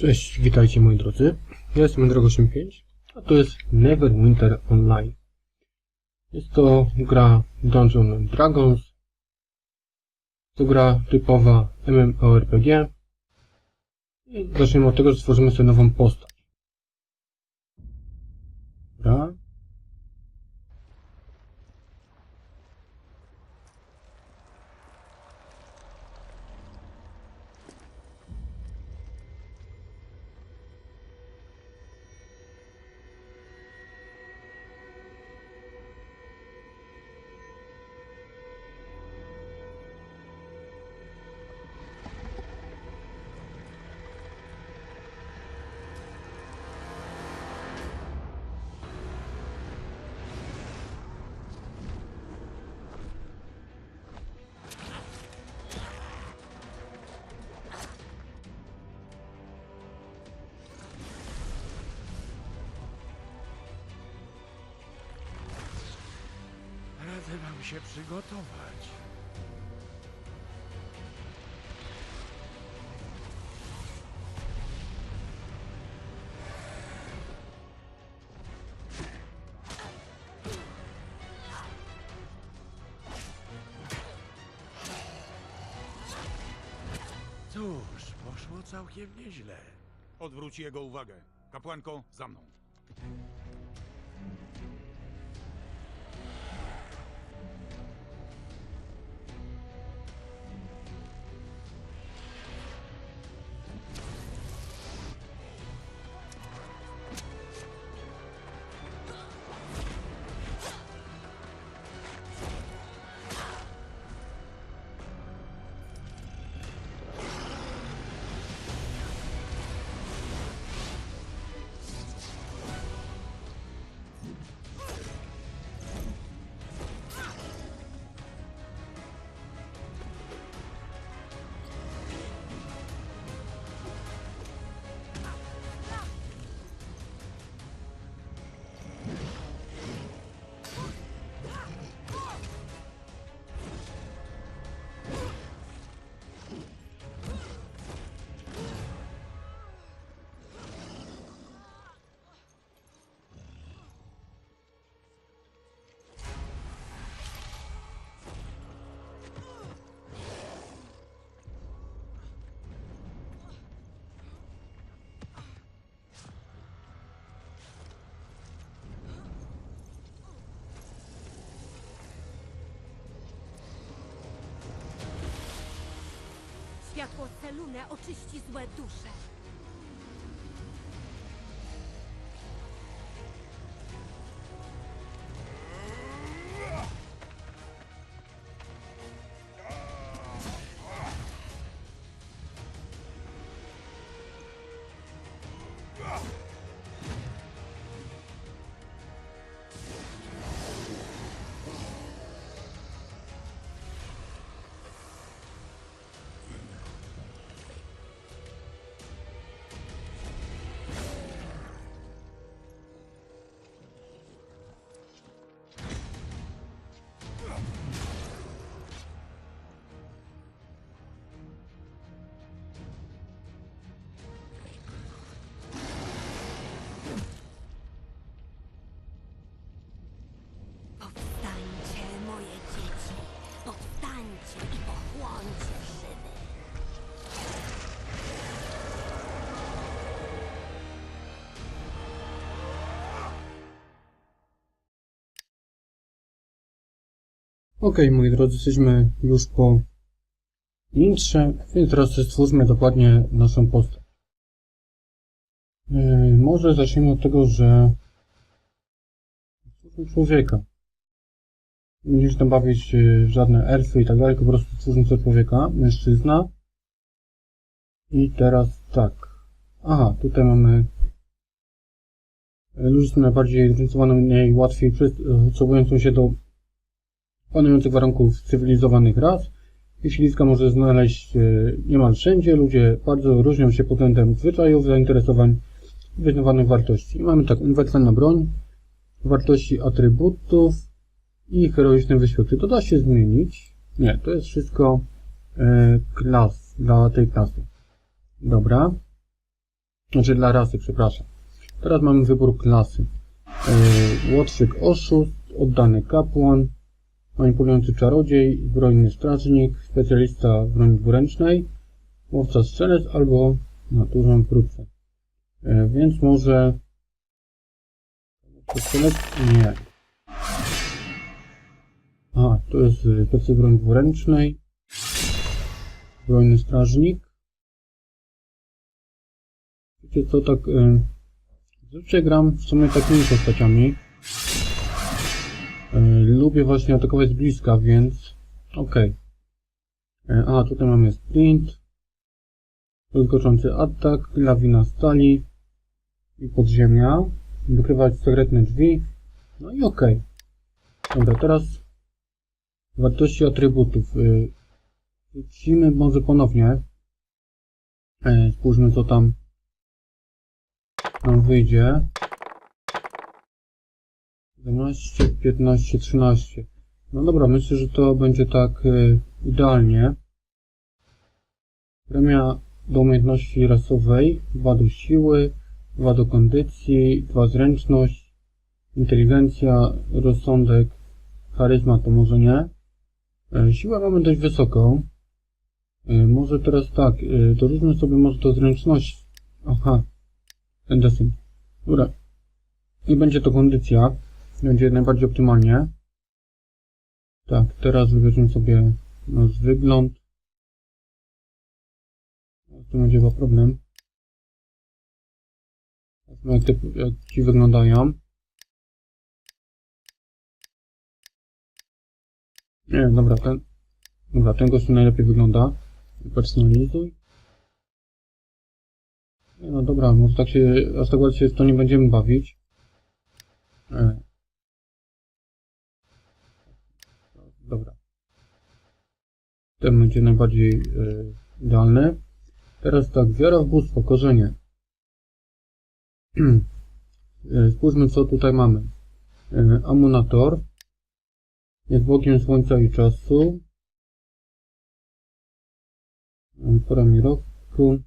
Cześć, witajcie moi drodzy. Ja jestem Drago85, a to jest Neverwinter Online. Jest to gra Dungeons and Dragons. To gra typowa MMORPG. I zaczniemy od tego, że stworzymy sobie nową postać. Się przygotować. Cóż, poszło całkiem nieźle. Odwróć jego uwagę. Kapłanko, za mną. Światło Selune oczyści złe dusze. Okej, moi drodzy, jesteśmy już po intrze, więc teraz stwórzmy dokładnie naszą postać. Yy, może zacznijmy od tego, że stwórzmy człowieka. Nie będziemy tam bawić yy, żadne elfy i tak dalej, po prostu stwórzmy sobie człowieka, mężczyzna. I teraz tak. Aha, tutaj mamy ludzi najbardziej zróżnicowaną, najłatwiej przystosowującą się do panujących warunków cywilizowanych ras. Śliska może znaleźć e, niemal wszędzie. Ludzie bardzo różnią się pod względem zwyczajów, zainteresowań i wyznawanych wartości. I mamy tak, uniwersalna broń, wartości atrybutów i heroiczne wyświaty. To da się zmienić. Nie, to jest wszystko e, klas, dla tej klasy. Dobra. Znaczy dla rasy, przepraszam. Teraz mamy wybór klasy. Yy, Łotrzyk oszust, oddany kapłan, manipulujący czarodziej, zbrojny strażnik, specjalista w broni dwuręcznej, łowca strzelec albo naturzą wkrótce. Yy, Więc może... Strzelec? Nie. A, to jest y, specjalista broni dwuręcznej, zbrojny strażnik. Wiecie co, tak... Yy, Zazwyczaj gram w sumie takimi postaciami. Yy, lubię właśnie atakować z bliska, więc... Okej. Yy, A, tutaj mamy sprint. Rozgoczący atak, lawina stali. I podziemia. Wykrywać sekretne drzwi. No i okej. Dobra, teraz... Wartości atrybutów. Yy, Wrócimy może ponownie. Spójrzmy co tam nam wyjdzie 11, 15, 13. No dobra, myślę, że to będzie tak y, idealnie. Premia do umiejętności rasowej, 2 do siły, 2 do kondycji, 2 zręczność, inteligencja, rozsądek, charyzma to może nie. E, Siłę mamy dość wysoką. E, Może teraz tak, e, doróżmy sobie może do zręczności. Aha, ten desyn. Dobra. I będzie to kondycja. Będzie najbardziej optymalnie. Tak, teraz wybierzemy sobie nasz wygląd. Tu będzie chyba problem. Jak, jak ci wyglądają. Nie, dobra, ten. Dobra, ten gościu najlepiej wygląda. Personalizuj. Nie, no dobra, może tak się, aż tak się w to nie będziemy bawić. E. Dobra. Ten będzie najbardziej e, idealny. Teraz tak, wiara w bóstwo, korzenie. E, Spójrzmy co tutaj mamy. E, Amunator. Jest bogiem słońca i czasu. Porami roku.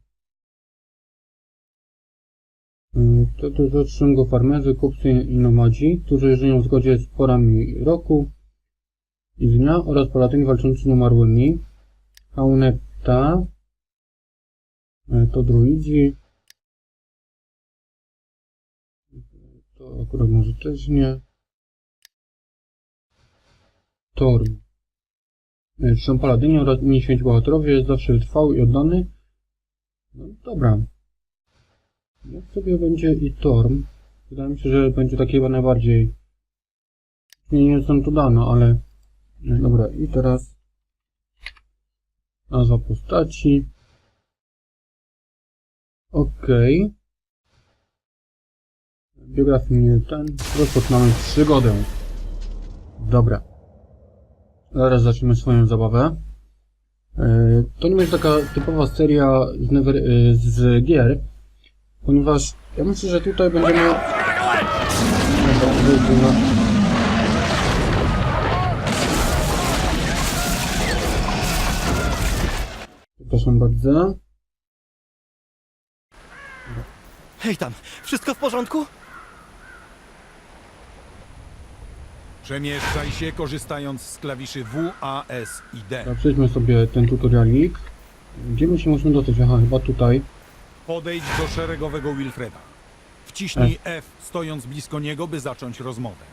Wtedy zatrzymał go farmerzy, kupcy i nomadzi, którzy żyją w zgodzie z porami roku i dnia oraz paladyni walczący z nieumarłymi. Haunetta e, to druidzi. To akurat może też nie. Torm. E, Są paladyni oraz inni święci bohaterowie, zawsze trwały i oddany. No dobra. Jak sobie będzie i Torm? Wydaje mi się, że będzie takie chyba najbardziej... Nie, nie jest tam to dano, ale... No Dobra, i teraz... Nazwa postaci. Okej. Biografii nie ten. Rozpoczynamy przygodę. Dobra. Zaraz zaczniemy swoją zabawę. E, To nie będzie taka typowa seria z, never, e, z gier, Ponieważ ja myślę, że tutaj będziemy... Dobra, Przepraszam bardzo. Hej tam, wszystko w porządku? Przemieszczaj się korzystając z klawiszy W, A, S i D. Dobra, przejdźmy sobie ten tutorialik. Gdzie my się musimy dostać? Aha, chyba tutaj. Podejdź do szeregowego Wilfreda. Wciśnij F, stojąc blisko niego, by zacząć rozmowę.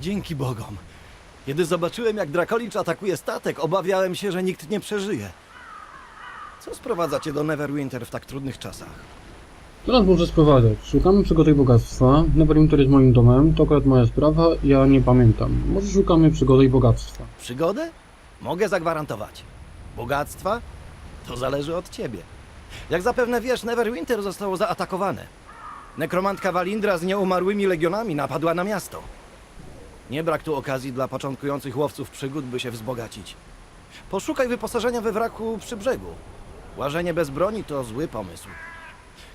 Dzięki Bogom. Kiedy zobaczyłem, jak Dracolicz atakuje statek, obawiałem się, że nikt nie przeżyje. Co sprowadza cię do Neverwinter w tak trudnych czasach? Co nas może sprowadzać? Szukamy przygody bogactwa. Neverwinter jest moim domem. To akurat moja sprawa. Ja nie pamiętam. Może szukamy przygody i bogactwa. Przygodę? Mogę zagwarantować. Bogactwa? To zależy od ciebie. Jak zapewne wiesz, Neverwinter zostało zaatakowane. Nekromantka Walindra z nieumarłymi legionami napadła na miasto. Nie brak tu okazji dla początkujących łowców przygód, by się wzbogacić. Poszukaj wyposażenia we wraku przy brzegu. Łażenie bez broni to zły pomysł.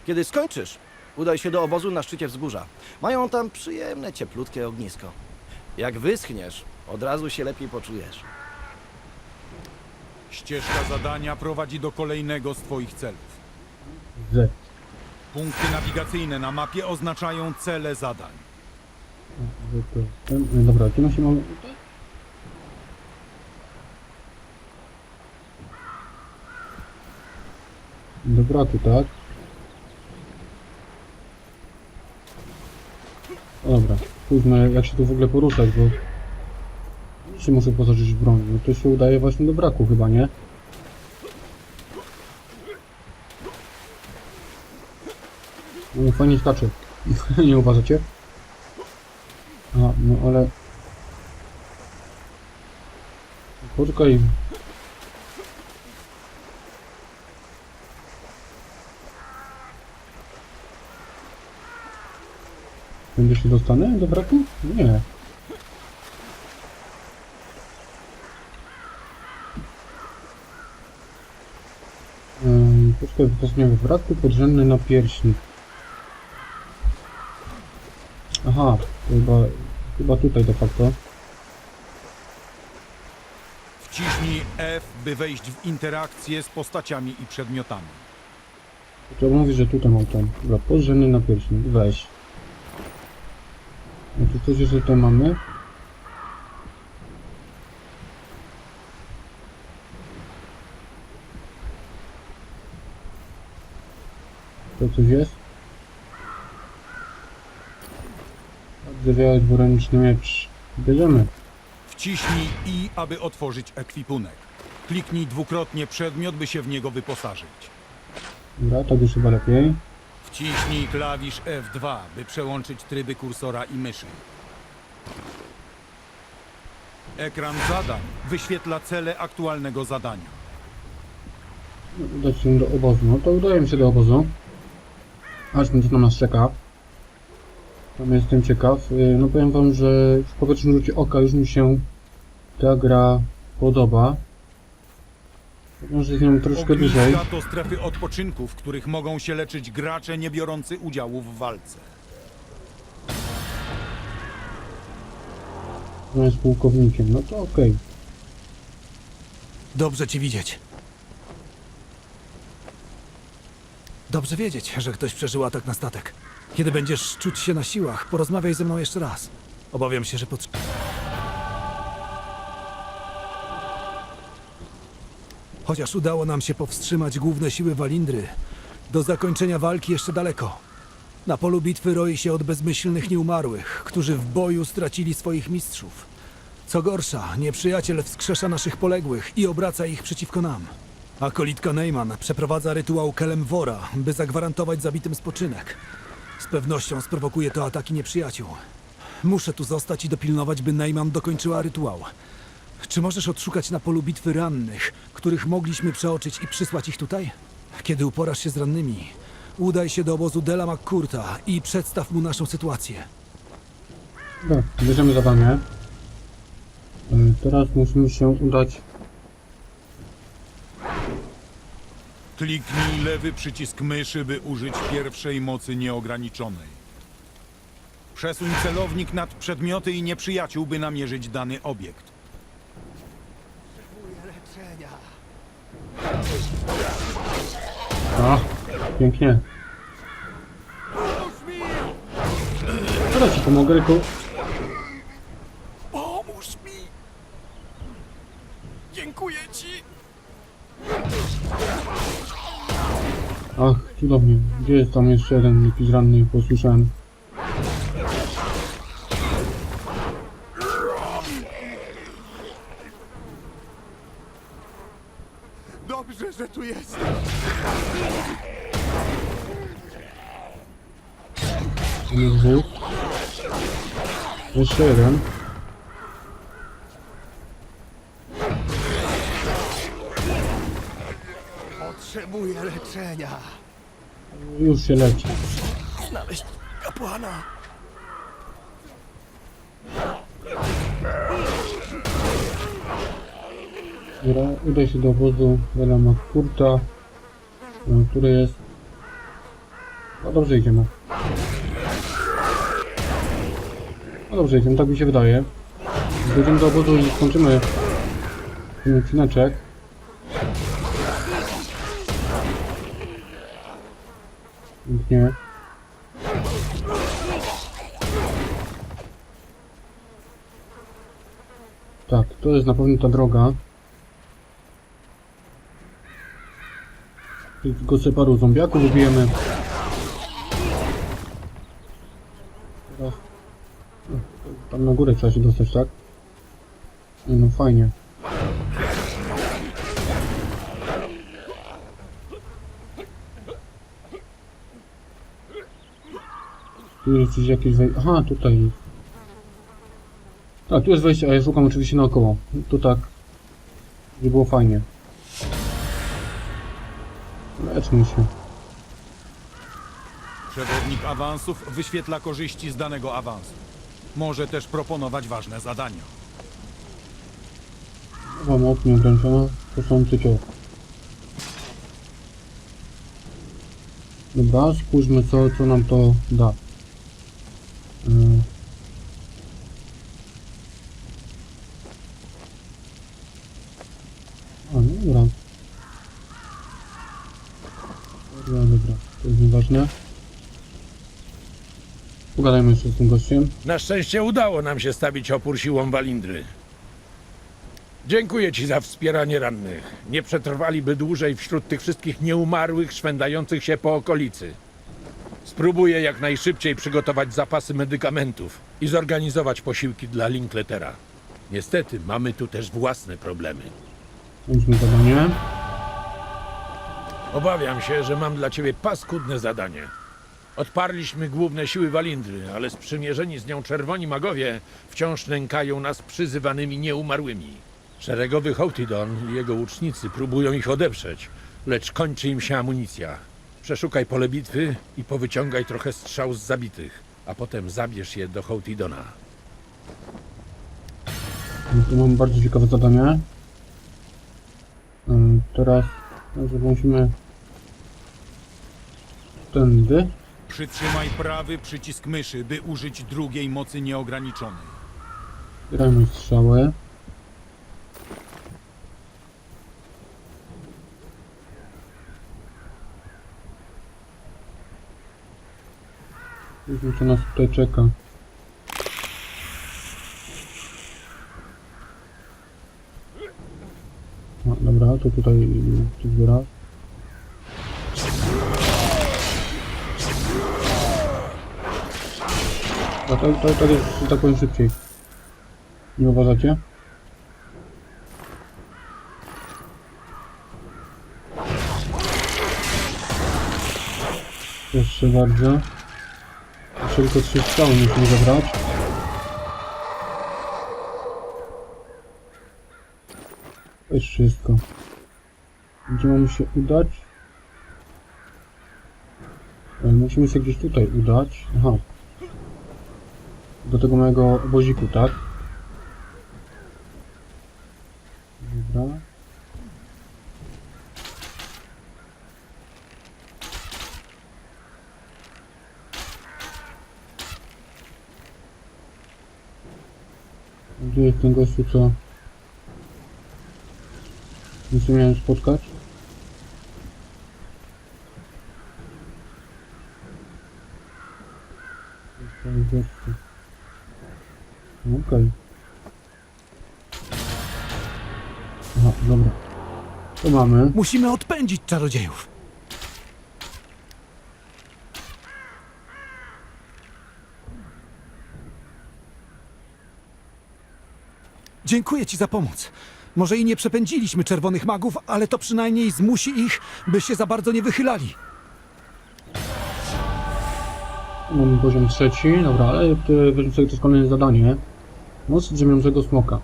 Kiedy skończysz, udaj się do obozu na szczycie wzgórza. Mają tam przyjemne, cieplutkie ognisko. Jak wyschniesz, od razu się lepiej poczujesz. Ścieżka zadania prowadzi do kolejnego z twoich celów. Z. Punkty nawigacyjne na mapie oznaczają cele zadań. Że to ten- e, Dobra, gdzie my się mamy... Dobra, tu tak. Dobra, pójdźmy jak się tu w ogóle poruszać, bo... Czy muszę pozażyć broń? No to się udaje właśnie do braku chyba, nie? No, fajnie skacze. nie uważacie? A, no ale... Poczekaj. Będę się dostanę do braku? Nie. Ym, Poczekaj, wyposażenie w braku, podrzędny napierśnik. Aha, to chyba, chyba tutaj de facto. Wciśnij F, by wejść w interakcję z postaciami i przedmiotami. To mówi, że tutaj mam ten. Dobra, podrzędny napierśnik, weź. No to coś jeszcze tutaj mamy. To coś jest? Odzywiałeś dwuręczny miecz. Bierzemy. Wciśnij I, aby otworzyć ekwipunek. Kliknij dwukrotnie przedmiot, by się w niego wyposażyć. Dobra, tak już chyba lepiej. Wciśnij klawisz F2, by przełączyć tryby kursora i myszy. Ekran zadań wyświetla cele aktualnego zadania. Udać się do obozu. No to udajemy się do obozu. Ażmy, co na nas czeka. Tam jestem ciekaw. Yy, No powiem wam, że w powietrznym rzucie oka już mi się ta gra podoba. Może nią troszkę dłużej. Ogniska to strefy odpoczynku, w których mogą się leczyć gracze nie biorący udziału w walce. Ona jest pułkownikiem. No to okej. Dobrze ci widzieć. Dobrze wiedzieć, że ktoś przeżył atak na statek. Kiedy będziesz czuć się na siłach, porozmawiaj ze mną jeszcze raz. Obawiam się, że potrze... Chociaż udało nam się powstrzymać główne siły Walindry, do zakończenia walki jeszcze daleko. Na polu bitwy roi się od bezmyślnych nieumarłych, którzy w boju stracili swoich mistrzów. Co gorsza, nieprzyjaciel wskrzesza naszych poległych i obraca ich przeciwko nam. Akolitka Neyman przeprowadza rytuał Kelemwora, by zagwarantować zabitym spoczynek. Z pewnością sprowokuje to ataki nieprzyjaciół. Muszę tu zostać i dopilnować, by Neyman dokończyła rytuał. Czy możesz odszukać na polu bitwy rannych, których mogliśmy przeoczyć i przysłać ich tutaj? Kiedy uporasz się z rannymi, udaj się do obozu Dela McCurta i przedstaw mu naszą sytuację. Dobra, bierzemy zadanie. Yy, Teraz musimy się udać... Kliknij lewy przycisk myszy, by użyć pierwszej mocy nieograniczonej. Przesuń celownik nad przedmioty i nieprzyjaciół, by namierzyć dany obiekt. A, pięknie. Teraz ci pomogę, tylko... Pomóż mi! Dziękuję ci! Ach, cudownie. Gdzie jest tam jeszcze jeden jakiś ranny, posłyszałem. Dobrze, że tu jest. Tam jest dwóch. Jeszcze jeden. Potrzebuję leczenia. Już się leci. Znaleźć kapłana! Dobra, udaj się do obozu Bela McCurta, no, który jest... No dobrze idziemy. No dobrze idziemy, tak mi się wydaje. Dojdziemy do obozu i skończymy ten odcineczek. Pięknie. Tak, to jest na pewno ta droga. Tylko sobie paru zombiaków ubijemy. Tam na górę trzeba się dostać, tak? No fajnie. Tu jest gdzieś jakieś wejście. Aha, tutaj. Tak, tu jest wejście, a ja szukam oczywiście naokoło. Tu tak. Żeby było fajnie. Leczmy się. Przewodnik awansów wyświetla korzyści z danego awansu. Może też proponować ważne zadania. Mam opnię ograniczona. To są cios. Dobra, spójrzmy co, co nam to da. Yy. A, no dobra. Dobra, dobra. To jest nieważne. Z tym gościem. Na szczęście udało nam się stawić opór siłom Walindry. Dziękuję ci za wspieranie rannych. Nie przetrwaliby dłużej wśród tych wszystkich nieumarłych szwendających się po okolicy. Spróbuję jak najszybciej przygotować zapasy medykamentów i zorganizować posiłki dla Linkletera. Niestety mamy tu też własne problemy. Weźmy zadanie. Obawiam się, że mam dla ciebie paskudne zadanie. Odparliśmy główne siły Walindry, ale sprzymierzeni z nią czerwoni magowie wciąż nękają nas przyzywanymi nieumarłymi. Szeregowy Houtidon i jego łucznicy próbują ich odeprzeć, lecz kończy im się amunicja. Przeszukaj pole bitwy i powyciągaj trochę strzał z zabitych, a potem zabierz je do Houtidona. No Tu mam bardzo ciekawe zadanie. Teraz może musimy tędy. Przytrzymaj prawy przycisk myszy, by użyć drugiej mocy nieograniczonej. Zbierajmy strzały. Widzimy co nas tutaj czeka. No, dobra, to tutaj ty zbierasz. To, to, to jest, tak powiem, szybciej. Nie uważacie? Proszę bardzo. Jeszcze tylko trzy strzały musimy zabrać. To jest wszystko. Gdzie mamy się udać? E, Musimy się gdzieś tutaj udać. Aha. Do tego mojego oboziku, tak? Dobra. Gdzie jest ten gościu, co... Nie miałem spotkać? Mamy. Musimy odpędzić czarodziejów. Dziękuję ci za pomoc. Może i nie przepędziliśmy czerwonych magów, ale to przynajmniej zmusi ich, by się za bardzo nie wychylali. Mamy poziom trzeci, dobra, ale to też kolejne zadanie. Moc drzemiącego smoka.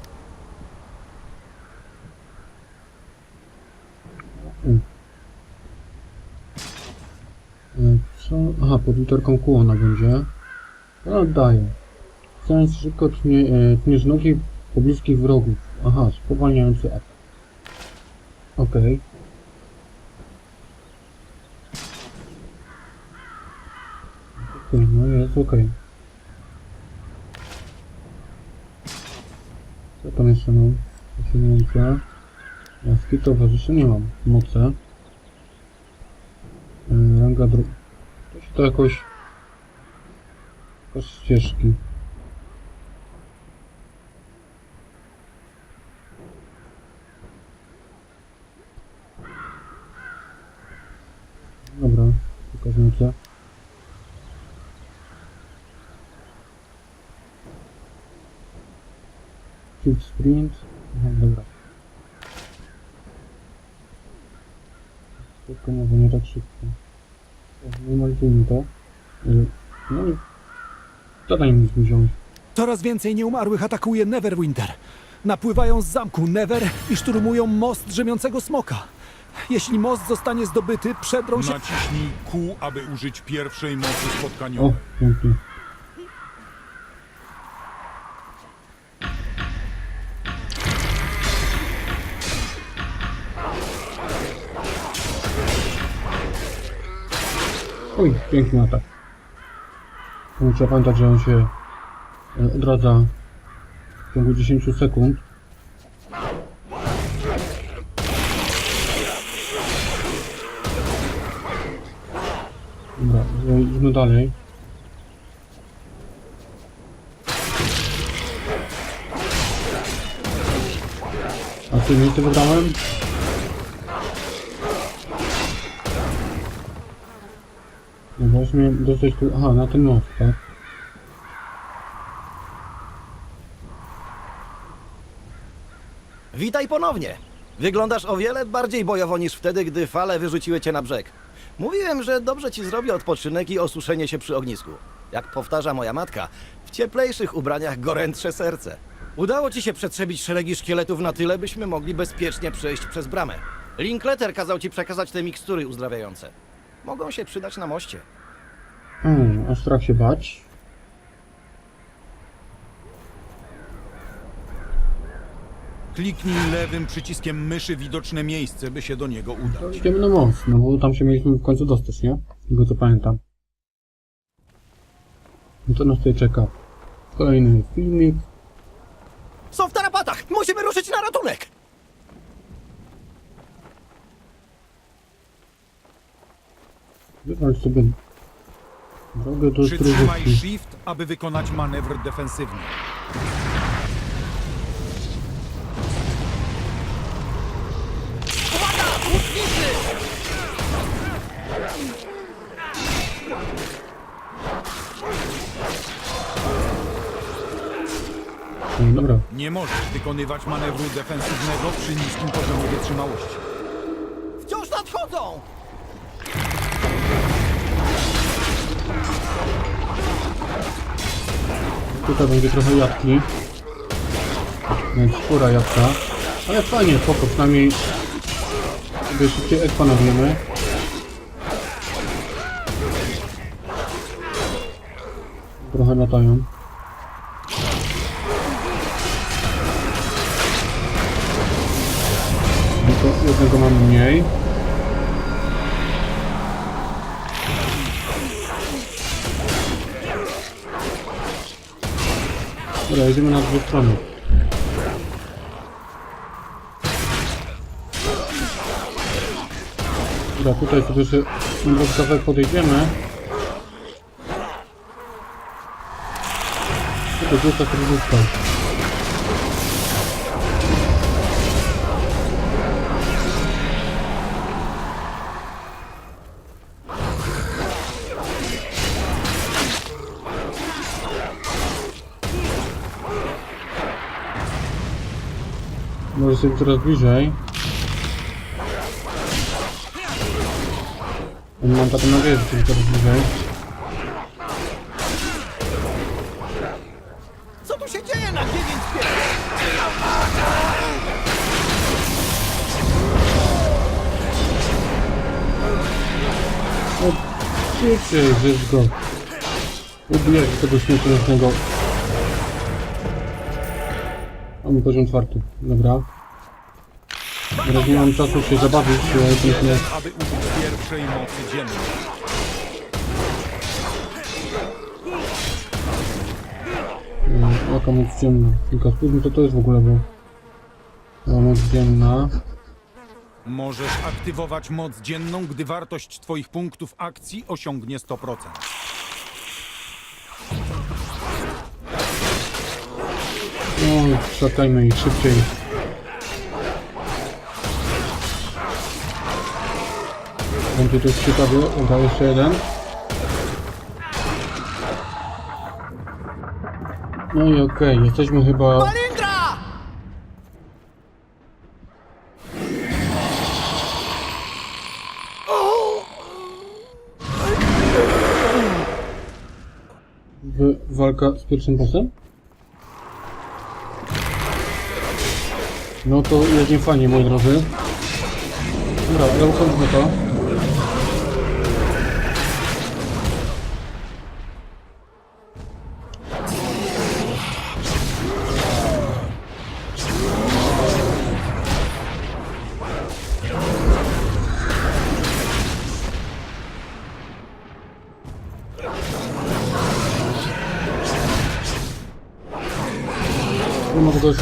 E? Aha, pod literką Q ona będzie. To oddaję. Chcąc szybko tnie, e, tniesz nogi pobliskich wrogów. Aha, spowalniający atak. Okej. Okej, no jest okej. Co tam jeszcze mam? Osiągnięcia. Jaski towarzyszy nie mam. Moce. Yy, ranga dru... To jakoś... Jakoś ścieżki. Dobra, pokażę co. Sprint. Aha, dobra. Spokojnie, nie tak szybko. Normalizujmy to. Y, No i... Zadaj mi wziąć. Coraz więcej nieumarłych atakuje Neverwinter. Napływają z zamku Never i szturmują most drzemiącego smoka. Jeśli most zostanie zdobyty, przedrą się... Naciśnij Q, aby użyć pierwszej mocy O, spotkaniowej. pięknie. Oj, piękny atak. Muszę pamiętać, że on się e, odradza w ciągu 10 sekund. Dobra, idźmy dalej. A co miejsce wygrałem? No właśnie dostać tu... Aha, na ten most, tak? Witaj ponownie. Wyglądasz o wiele bardziej bojowo niż wtedy, gdy fale wyrzuciły cię na brzeg. Mówiłem, że dobrze ci zrobi odpoczynek i osuszenie się przy ognisku. Jak powtarza moja matka, w cieplejszych ubraniach gorętsze serce. Udało ci się przetrzebić szeregi szkieletów na tyle, byśmy mogli bezpiecznie przejść przez bramę. Linkletter kazał ci przekazać te mikstury uzdrawiające. Mogą się przydać na moście. Hmm, aż strach się bać. Kliknij lewym przyciskiem myszy widoczne miejsce, by się do niego To udać. idziemy na most, no bo tam się mieliśmy w końcu dostać, nie? Z Tego co pamiętam. No to nas tutaj czeka kolejny filmik. Są w tarapatach! Musimy ruszyć na ratunek! Wywalcz sobie do Przytrzymaj. Shift, aby wykonać manewr defensywny. No, dobra, Nie możesz wykonywać manewru defensywnego przy niskim poziomie wytrzymałości. Wciąż nadchodzą! Tutaj będzie trochę jabłki. Skóra jabłka. Ale fajnie, spoko, przynajmniej sobie szybciej expa nabijemy. Trochę latają. Tylko jednego mam mniej. Dobra, jedziemy na dwie strony. Dobra, tutaj jeszcze do kawałek podejdziemy. Tutaj jest ta krzyżówka. Sobie coraz bliżej. Mam taką nadzieję, że sobie coraz bliżej. Co tu się dzieje na 9 O, szybciej, żeś go. Ubijać tego śmiertelnego. Mamy poziom czwarty. Dobra. Teraz nie mam czasu się zabawić, ale pięknie. aby użyć pierwszej mocy dziennej. Mm, Jaka moc dzienna? Kilka spóźni to to jest w ogóle, bo... Moc dzienna... Możesz aktywować moc dzienną, gdy wartość twoich punktów akcji osiągnie 100%. No, szukajmy ich szybciej. Będzie to ciekawie. Uda jeszcze jeden. No i okej, jesteśmy chyba... W, walka z pierwszym bossem? No to jedzie fajnie, moi drodzy. Dobra, ale ukończmy to.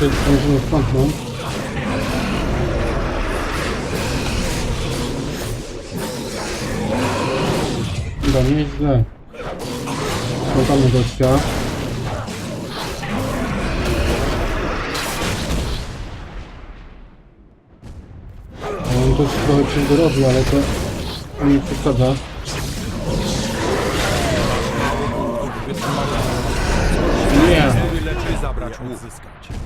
Jeszcze zdążymy wplątnąć. Dobra, nie jest źle. Szukamy gościa. On też trochę krzywdy robi, ale to nie przeszkadza. Nie! Byle czy zabrać uzyskać.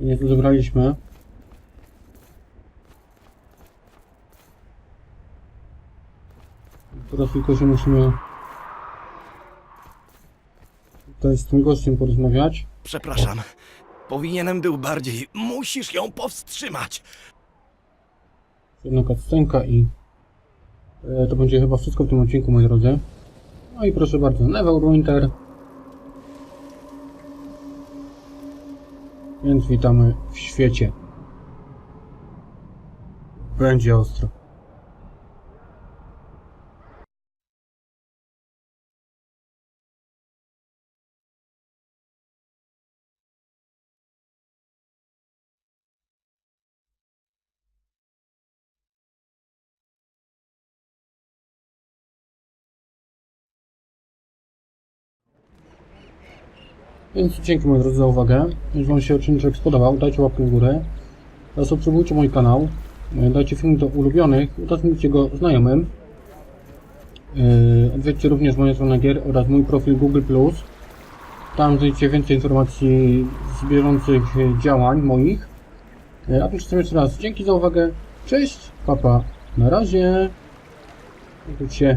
Nie tu zebraliśmy. Teraz tylko się musimy tutaj z tym gościem porozmawiać. Przepraszam. Powinienem był bardziej. Musisz ją powstrzymać. Jedna cutscenka i e, to będzie chyba wszystko w tym odcinku, moi drodzy. No i proszę bardzo, Neverwinter. Więc witamy w świecie. Będzie ostro. Więc dzięki moi drodzy za uwagę. Jeśli Wam się odcinek spodobał, dajcie łapkę w górę. Zasubskrybujcie mój kanał. E, Dajcie film do ulubionych. Udostępnijcie go znajomym. Yy, Odwiedźcie również moją stronę gier oraz mój profil Google+. Tam znajdziecie więcej informacji z bieżących e, działań moich. E, A tymczasem jeszcze raz dzięki za uwagę. Cześć, papa. Na razie. Widzcie.